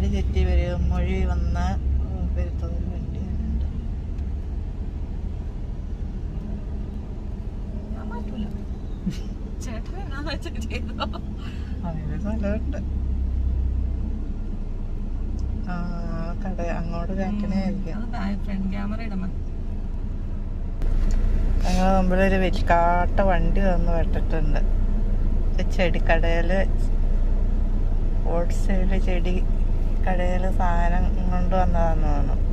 അങ്ങാടി തെറ്റി വരും മൊഴി വന്ന് പെരുത്തതൊരു വേണ്ടി. ആ കട അങ്ങോട്ട് വലിക്കാട്ട വണ്ടി വന്ന് വെട്ടിട്ടുണ്ട്. ചെടിക്കടയിൽ ഹോൾസെയിൽ ചെടി കടയിൽ സാധനം കൊണ്ടുവന്നതാന്ന് തോന്നുന്നു.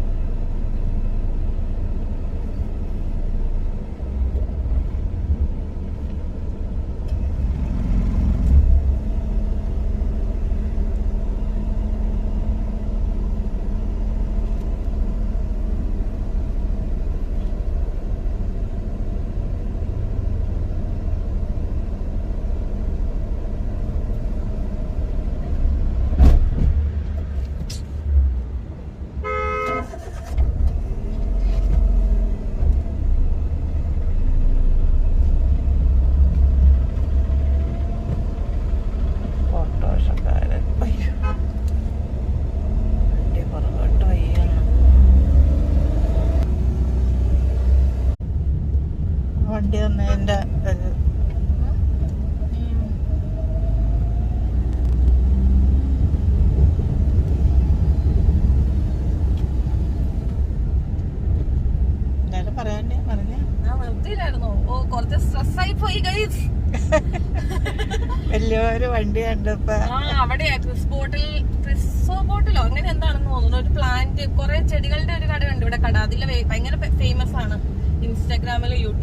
വണ്ടി വന്നതിന്റെ ഒരു വലിയൊരു വണ്ടി കണ്ടപ്പോ. അവിടെ സ്പോട്ടിൽ ക്രിസോ ബോട്ടിലോ അങ്ങനെ എന്താണെന്ന് തോന്നുന്നു. ഒരു പ്ലാന്റ് കുറെ ചെടികളുടെ ഒരു കട ഉണ്ട് ഇവിടെ. കട അതിൽ ഭയങ്കര ഫേമസ് ആണ്. ഇൻസ്റ്റാഗ്രാമിൽ യൂട്യൂബ്